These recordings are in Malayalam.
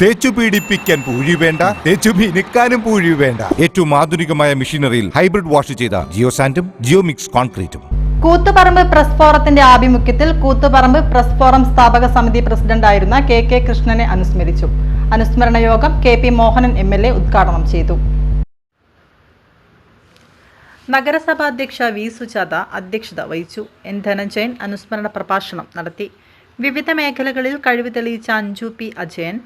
തേച്ചു പീഡിപ്പിക്കാൻ പൂഴി വേണ്ട തേച്ചു മിനുക്കാനും പൂഴി വേണ്ട. ഏറ്റവും ആധുനികമായ മെഷീനറിയിൽ ഹൈബ്രിഡ് വാഷ് ചെയ്ത ജിയോ സാൻഡും ജിയോ മിക്സ് കോൺക്രീറ്റും. കൂത്തുപറമ്പ് പ്രസ് ഫോറത്തിന്റെ ആഭിമുഖ്യത്തിൽ കൂത്തുപറമ്പ് പ്രസ് ഫോറം സ്ഥാപക സമിതി പ്രസിഡന്റായിരുന്ന കെ കെ കൃഷ്ണനെ അനുസ്മരിച്ചു. അനുസ്മരണ യോഗം K P Mohanan M L A ഉദ്ഘാടനം ചെയ്തു. നഗരസഭാ അധ്യക്ഷ വി സുജാത അധ്യക്ഷത വഹിച്ചു. എൻ ധനഞ്ജയൻ അനുസ്മരണ പ്രഭാഷണം നടത്തി. വിവിധ മേഖലകളിൽ കഴിവ് തെളിയിച്ച അഞ്ജു പി അജയൻ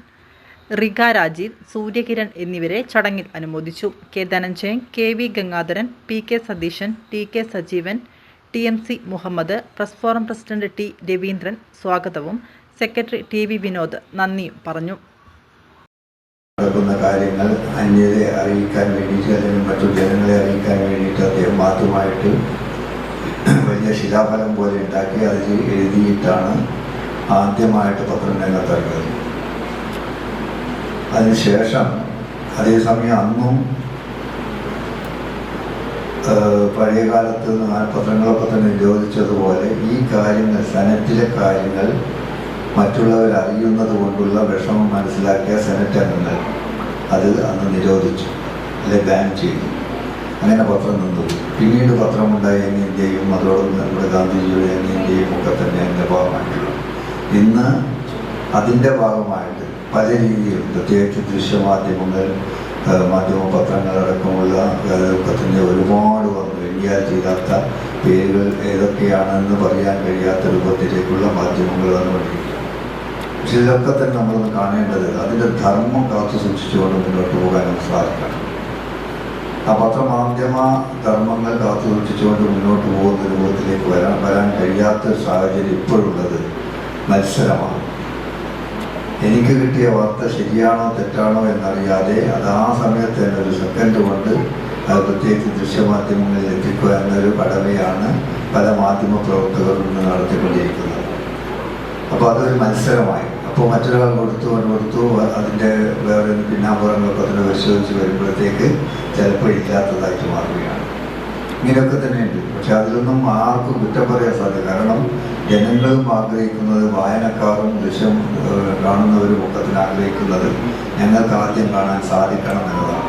റിഗ രാജീവ് സൂര്യകിരൺ എന്നിവരെ ചടങ്ങിൽ അനുമോദിച്ചു. K Dhananjayan K V Gangadharan P K Satheesan T K Sajeevan T M C Muhammad press forum president T Raveendran സ്വാഗതവും സെക്രട്ടറി ടി വി വിനോദ് നന്ദിയും പറഞ്ഞു. കാര്യങ്ങൾ അന്യരെ അറിയിക്കാൻ വേണ്ടിയിട്ട് അല്ലെങ്കിൽ മറ്റു ജനങ്ങളെ അറിയിക്കാൻ വേണ്ടിയിട്ട് അദ്ദേഹം വലിയ ശിലാഫലം പോലെ ഉണ്ടാക്കി അതിൽ എഴുതിയിട്ടാണ് ആദ്യമായിട്ട് പത്രം രംഗത്തിറങ്ങിയത് അതിനുശേഷം അതേസമയം അന്നും പഴയകാലത്ത് പഴയ കാലത്ത് പത്രങ്ങളൊക്കെ തന്നെ നിരോധിച്ചതുപോലെ ഈ കാര്യങ്ങൾ സെനറ്റിലെ കാര്യങ്ങൾ മറ്റുള്ളവർ അറിയുന്നത് കൊണ്ടുള്ള വിഷമം മനസ്സിലാക്കിയ സെനറ്റ് അംഗങ്ങൾ അത് അന്ന് നിരോധിച്ചു അല്ലെ ബാൻ ചെയ്തു. അങ്ങനെ പത്രം നിന്നു. പിന്നീട് പത്രമുണ്ടായ യങ് ഇന്ത്യയും അതോടൊപ്പം നമ്മുടെ ഗാന്ധിജിയുടെ യങ് ഇന്ത്യയും ഒക്കെ തന്നെ എന്റെ ഭാഗമായിട്ടുള്ളത് ഇന്ന് അതിന്റെ ഭാഗമായിട്ട് പല രീതിയിൽ പ്രത്യേകിച്ച് ദൃശ്യമാധ്യമങ്ങൾ മാധ്യമ പത്രങ്ങളടക്കമുള്ള തന്നെ ഒരുപാട് വന്നു. ഇന്ത്യ ചെയ്യാത്ത പേരുകൾ ഏതൊക്കെയാണെന്ന് പറയാൻ കഴിയാത്ത രൂപത്തിലേക്കുള്ള മാധ്യമങ്ങൾ വന്നുകൊണ്ടിരിക്കുക പക്ഷെ ഇതൊക്കെ തന്നെ നമ്മളൊന്ന് കാണേണ്ടത് അതിന്റെ ധർമ്മം കാത്തു സൂക്ഷിച്ചുകൊണ്ട് മുന്നോട്ട് പോകാൻ നമുക്ക് സാധിക്കണം. ആ പത്രമാധ്യമ ധർമ്മങ്ങൾ കാത്തു സൂക്ഷിച്ചുകൊണ്ട് മുന്നോട്ട് പോകുന്ന രൂപത്തിലേക്ക് വരാൻ വരാൻ കഴിയാത്ത സാഹചര്യം ഇപ്പോഴുള്ളത് മത്സരമാണ്. എനിക്ക് കിട്ടിയ വാർത്ത ശരിയാണോ തെറ്റാണോ എന്നറിയാതെ അത് ആ സമയത്ത് തന്നെ ഒരു സെക്കൻഡ് കൊണ്ട് അത് പ്രത്യേകിച്ച് ദൃശ്യമാധ്യമങ്ങളിൽ എത്തിക്കുക എന്നൊരു കടമയാണ് പല മാധ്യമ പ്രവർത്തകരും ഇന്ന് നടത്തിക്കൊണ്ടിരിക്കുന്നത്. അപ്പോൾ അതൊരു മത്സരമായി. അപ്പോൾ മറ്റൊരാൾ കൊടുത്തു അവൻ കൊടുത്തു അതിന്റെ വേറെ പിന്നാമ്പുറങ്ങളൊക്കെ അതിനെ പരിശോധിച്ച് വരുമ്പോഴത്തേക്ക് ചിലപ്പോൾ ഇല്ലാത്തതായിട്ട് മാറുകയാണ്. ഇങ്ങനെയൊക്കെ തന്നെയുണ്ട്. പക്ഷെ അതിലൊന്നും ആർക്കും കുറ്റം പറയാൻ സാധ്യത കാരണം ജനങ്ങളും ആഗ്രഹിക്കുന്നത് വായനക്കാരും ദൃശ്യം കാണുന്നവരും ഒക്കെ ആഗ്രഹിക്കുന്നത് ഞങ്ങൾക്ക് ആദ്യം കാണാൻ സാധിക്കണം എന്നതാണ്.